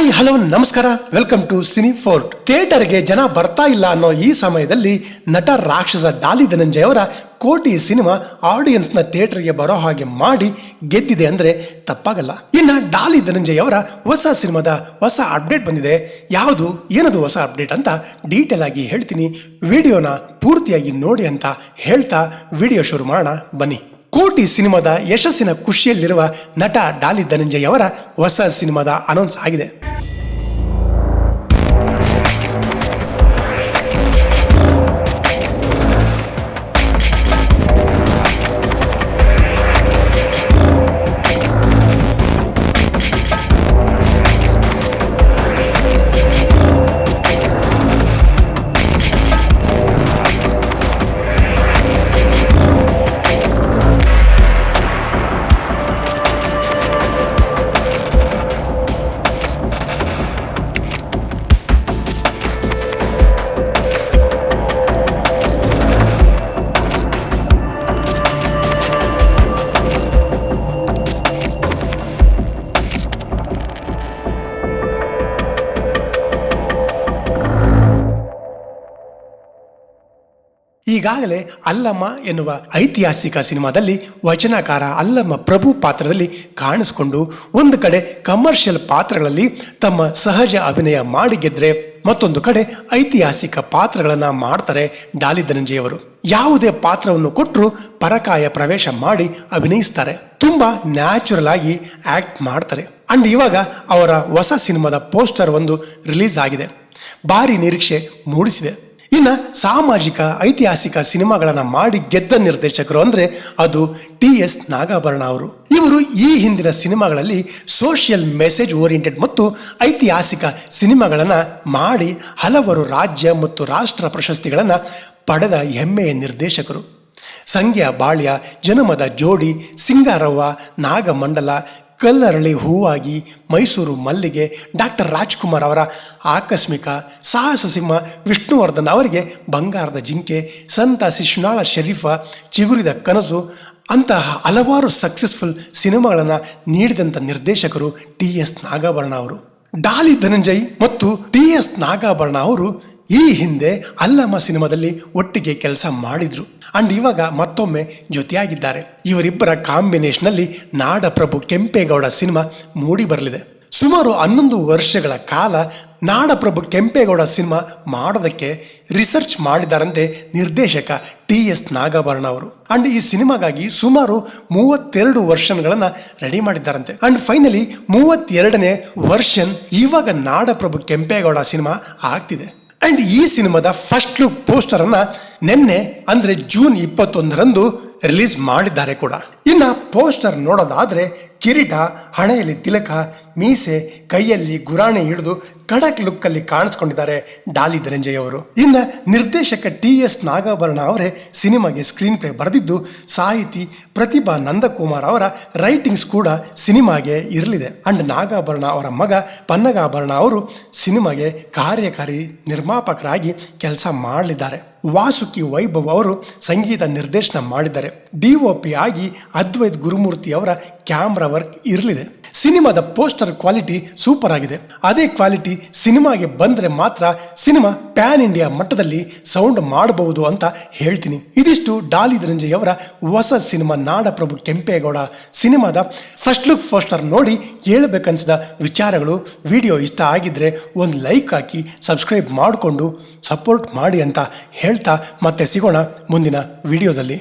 Hi, hello, ನಮಸ್ಕಾರ. Welcome to cine fort ಥಿಯೇಟರ್ಗೆ ಜನ ಬರ್ತಾ ಇಲ್ಲ ಅನ್ನೋ ಈ ಸಮಯದಲ್ಲಿ ನಟ ರಾಕ್ಷಸ ಡಾಲಿ ಧನಂಜಯ ಅವರ ಕೋಟಿ ಸಿನಿಮಾ ಆಡಿಯನ್ಸ್ನ ಥಿಯೇಟರ್ಗೆ ಬರೋ ಹಾಗೆ ಮಾಡಿ ಗೆದ್ದಿದೆ ಅಂದ್ರೆ ತಪ್ಪಾಗಲ್ಲ. ಇನ್ನ ಡಾಲಿ ಧನಂಜಯ ಅವರ ಹೊಸ ಸಿನಿಮಾದ ಹೊಸ ಅಪ್ಡೇಟ್ ಬಂದಿದೆ. ಯಾವುದು, ಏನದು ಹೊಸ ಅಪ್ಡೇಟ್ ಅಂತ ಡೀಟೇಲ್ ಆಗಿ ಹೇಳ್ತೀನಿ. ವಿಡಿಯೋನ ಪೂರ್ತಿಯಾಗಿ ನೋಡಿ ಅಂತ ಹೇಳ್ತಾ ವಿಡಿಯೋ ಶುರು ಮಾಡೋಣ. ಬನ್ನಿ. ಕೋಟಿ ಸಿನಿಮಾದ ಯಶಸ್ಸಿನ ಖುಷಿಯಲ್ಲಿರುವ ನಟ ಡಾಲಿ ಧನಂಜಯ್ ಅವರ ಹೊಸ ಸಿನಿಮಾದ ಅನೌನ್ಸ್ ಆಗಿದೆ. ಈಗಾಗಲೇ ಅಲ್ಲಮ್ಮ ಎನ್ನುವ ಐತಿಹಾಸಿಕ ಸಿನಿಮಾದಲ್ಲಿ ವಚನಕಾರ ಅಲ್ಲಮ್ಮ ಪ್ರಭು ಪಾತ್ರದಲ್ಲಿ ಕಾಣಿಸಿಕೊಂಡು ಒಂದು ಕಡೆ ಕಮರ್ಷಿಯಲ್ ಪಾತ್ರಗಳಲ್ಲಿ ತಮ್ಮ ಸಹಜ ಅಭಿನಯ ಮಾಡಿ ಗೆದ್ರೆ ಮತ್ತೊಂದು ಕಡೆ ಐತಿಹಾಸಿಕ ಪಾತ್ರಗಳನ್ನ ಮಾಡ್ತಾರೆ ಡಾಲಿ ಧನಂಜಯವರು. ಯಾವುದೇ ಪಾತ್ರವನ್ನು ಕೊಟ್ಟರು ಪರಕಾಯ ಪ್ರವೇಶ ಮಾಡಿ ಅಭಿನಯಿಸ್ತಾರೆ. ತುಂಬಾ ನ್ಯಾಚುರಲ್ ಆಗಿ ಆಕ್ಟ್ ಮಾಡ್ತಾರೆ. ಅಂಡ್ ಇವಾಗ ಅವರ ಹೊಸ ಸಿನಿಮಾದ ಪೋಸ್ಟರ್ ಒಂದು ರಿಲೀಸ್ ಆಗಿದೆ. ಭಾರಿ ನಿರೀಕ್ಷೆ ಮೂಡಿಸಿದೆ. ಇನ್ನು ಸಾಮಾಜಿಕ, ಐತಿಹಾಸಿಕ ಸಿನಿಮಾಗಳನ್ನು ಮಾಡಿ ಗೆದ್ದ ನಿರ್ದೇಶಕರು ಅಂದರೆ ಅದು ಟಿ ಎಸ್ ನಾಗಾಭರಣ ಅವರು. ಇವರು ಈ ಹಿಂದಿನ ಸಿನಿಮಾಗಳಲ್ಲಿ ಸೋಷಿಯಲ್ ಮೆಸೇಜ್ ಓರಿಯೆಂಟೆಡ್ ಮತ್ತು ಐತಿಹಾಸಿಕ ಸಿನಿಮಾಗಳನ್ನು ಮಾಡಿ ಹಲವರು ರಾಜ್ಯ ಮತ್ತು ರಾಷ್ಟ್ರ ಪ್ರಶಸ್ತಿಗಳನ್ನು ಪಡೆದ ಹೆಮ್ಮೆಯ ನಿರ್ದೇಶಕರು. ಸಂಗ್ಯಾ ಬಾಳ್ಯ, ಜನಮದ ಜೋಡಿ, ಸಿಂಗಾರವ್ವ, ನಾಗಮಂಡಲ ಕಲ್ಲರಳಿ ಹೂವಾಗಿ ಮೈಸೂರು ಮಲ್ಲಿಗೆ ಡಾಕ್ಟರ್ ರಾಜ್ಕುಮಾರ್ ಅವರ ಆಕಸ್ಮಿಕ ಸಾಹಸ ಸಿಂಹ ವಿಷ್ಣುವರ್ಧನ್ ಅವರಿಗೆ ಬಂಗಾರದ ಜಿಂಕೆ, ಸಂತ ಶಿಶುನಾಳ ಶರೀಫ, ಚಿಗುರಿದ ಕನಸು, ಅಂತಹ ಹಲವಾರು ಸಕ್ಸಸ್ಫುಲ್ ಸಿನಿಮಾಗಳನ್ನು ನೀಡಿದಂಥ ನಿರ್ದೇಶಕರು ಟಿ ಎಸ್ ನಾಗಾಭರಣ ಅವರು. ಡಾಲಿ ಧನಂಜಯ್ ಮತ್ತು ಟಿ ಎಸ್ ನಾಗಾಭರಣ ಅವರು ಈ ಹಿಂದೆ ಅಲ್ಲಮ್ಮ ಸಿನಿಮಾದಲ್ಲಿ ಒಟ್ಟಿಗೆ ಕೆಲಸ ಮಾಡಿದ್ರು. ಅಂಡ್ ಇವಾಗ ಮತ್ತೊಮ್ಮೆ ಜೊತೆಯಾಗಿದ್ದಾರೆ. ಇವರಿಬ್ಬರ ಕಾಂಬಿನೇಷನ್ನಲ್ಲಿ ನಾಡಪ್ರಭು ಕೆಂಪೇಗೌಡ ಸಿನಿಮಾ ಮೂಡಿ ಬರಲಿದೆ. ಸುಮಾರು ಹನ್ನೊಂದು ವರ್ಷಗಳ ಕಾಲ ನಾಡಪ್ರಭು ಕೆಂಪೇಗೌಡ ಸಿನಿಮಾ ಮಾಡೋದಕ್ಕೆ ರಿಸರ್ಚ್ ಮಾಡಿದಾರಂತೆ ನಿರ್ದೇಶಕ ಟಿ ಎಸ್ ನಾಗಾಭರಣ ಅವರು. ಅಂಡ್ ಈ ಸಿನಿಮಾಗಾಗಿ ಸುಮಾರು ಮೂವತ್ತೆರಡು ವರ್ಷನ್ಗಳನ್ನು ರೆಡಿ ಮಾಡಿದ್ದಾರಂತೆ. ಅಂಡ್ ಫೈನಲಿ ಮೂವತ್ತೆರಡನೇ ವರ್ಷನ್ ಇವಾಗ ನಾಡಪ್ರಭು ಕೆಂಪೇಗೌಡ ಸಿನಿಮಾ ಆಗ್ತಿದೆ. ಅಂಡ್ ಈ ಸಿನಿಮಾದ ಫಸ್ಟ್ ಲುಕ್ ಪೋಸ್ಟರ್ ಅನ್ನ ನಿನ್ನೆ, ಅಂದ್ರೆ ಜೂನ್ ಇಪ್ಪತ್ತೊಂದರಂದು ರಿಲೀಸ್ ಮಾಡಿದ್ದಾರೆ ಕೂಡ. ಇನ್ನ ಪೋಸ್ಟರ್ ನೋಡೋದಾದ್ರೆ ಕಿರೀಟ ಹಣೆಯಲ್ಲಿ ತಿಲಕ ಮೀಸೆ ಕೈಯಲ್ಲಿ ಗುರಾಣಿ ಹಿಡಿದು ಖಡಕ್ ಲುಕ್ ಅಲ್ಲಿ ಕಾಣಿಸ್ಕೊಂಡಿದ್ದಾರೆ ಡಾಲಿ ಧನಂಜಯ್ ಅವರು. ಇನ್ನ ನಿರ್ದೇಶಕ ಟಿ ಎಸ್ ನಾಗಾಭರಣ ಅವರೇ ಸಿನಿಮಾಗೆ ಸ್ಕ್ರೀನ್ ಪ್ಲೇ ಬರೆದಿದ್ದು, ಸಾಹಿತಿ ಪ್ರತಿಭಾ ನಂದಕುಮಾರ್ ಅವರ ರೈಟಿಂಗ್ಸ್ ಕೂಡ ಸಿನಿಮಾಗೆ ಇರಲಿದೆ. ಅಂಡ್ ನಾಗಾಭರಣ ಅವರ ಮಗ ಪನ್ನಗಾಭರಣ ಅವರು ಸಿನಿಮಾಗೆ ಕಾರ್ಯಕಾರಿ ನಿರ್ಮಾಪಕರಾಗಿ ಕೆಲಸ ಮಾಡಲಿದ್ದಾರೆ. ವಾಸುಕಿ ವೈಭವ್ ಅವರು ಸಂಗೀತ ನಿರ್ದೇಶನ ಮಾಡಿದ್ದಾರೆ. ಡಿ ಆಗಿ ಅದ್ವೈತ್ ಗುರುಮೂರ್ತಿ ಅವರ ಕ್ಯಾಮ್ರಾ ವರ್ಕ್ ಇರಲಿದೆ. ಸಿನಿಮಾದ ಪೋಸ್ಟರ್ ಕ್ವಾಲಿಟಿ ಸೂಪರ್ ಆಗಿದೆ. ಅದೇ ಕ್ವಾಲಿಟಿ ಸಿನಿಮಾಗೆ ಬಂದರೆ ಮಾತ್ರ ಸಿನಿಮಾ ಪ್ಯಾನ್ ಇಂಡಿಯಾ ಮಟ್ಟದಲ್ಲಿ ಸೌಂಡ್ ಮಾಡಬಹುದು ಅಂತ ಹೇಳ್ತೀನಿ. ಇದಿಷ್ಟು ಡಾಲಿ ಧನಂಜಯ್ ಅವರ ಹೊಸ ಸಿನಿಮಾ ನಾಡಪ್ರಭು ಕೆಂಪೇಗೌಡ ಸಿನಿಮಾದ ಫಸ್ಟ್ ಲುಕ್ ಪೋಸ್ಟರ್ ನೋಡಿ ಹೇಳ್ಬೇಕನ್ಸಿದ ವಿಚಾರಗಳು. ವಿಡಿಯೋ ಇಷ್ಟ ಆಗಿದ್ರೆ ಒಂದು ಲೈಕ್ ಹಾಕಿ ಸಬ್ಸ್ಕ್ರೈಬ್ ಮಾಡಿಕೊಂಡು ಸಪೋರ್ಟ್ ಮಾಡಿ ಅಂತ ಹೇಳ್ತಾ ಮತ್ತೆ ಸಿಗೋಣ ಮುಂದಿನ ವಿಡಿಯೋದಲ್ಲಿ.